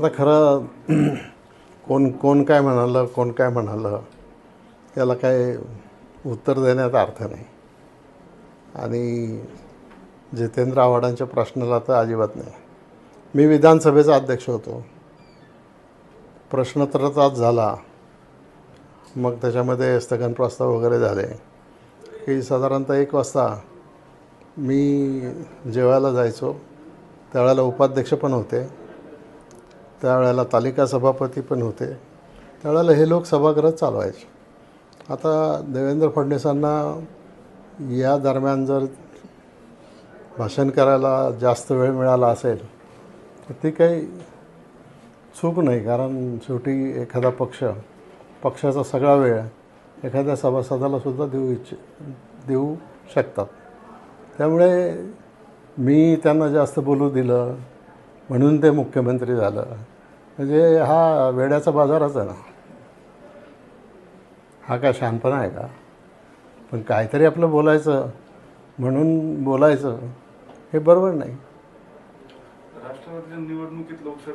आता खरं कोण कोण काय म्हणालं कोण काय म्हणालं याला काय उत्तर देण्यात अर्थ नाही. आणि जितेंद्र आव्हाडांच्या प्रश्नाला तर अजिबात नाही. मी विधानसभेचा अध्यक्ष होतो. प्रश्न तर आज झाला. मग त्याच्यामध्ये स्थगन प्रस्ताव वगैरे झाले. की साधारणतः एक वाजता मी जेवायला जायचो. त्यावेळेला उपाध्यक्ष पण होते. त्यावेळेला तालिका सभापती पण होते. त्यावेळेला हे लोक सभागृह चालवायचे. आता देवेंद्र फडणवीसांना या दरम्यान जर भाषण करायला जास्त वेळ मिळाला असेल तर ती काही चूक नाही कारण शेवटी एखादा पक्ष पक्षाचा सगळा वेळ एखाद्या सभासदाला सुद्धा देऊ इच्छ देऊ शकतात. त्यामुळे मी त्यांना जास्त बोलू दिलं म्हणून ते मुख्यमंत्री झालं. म्हणजे हा वेड्याचा बाजारच आहे ना. हा काय शहाणपणा आहे का? पण काहीतरी आपलं बोलायचं म्हणून बोलायचं हे बरोबर नाही. राष्ट्रवादीच्या निवडणुकीत लोकसभा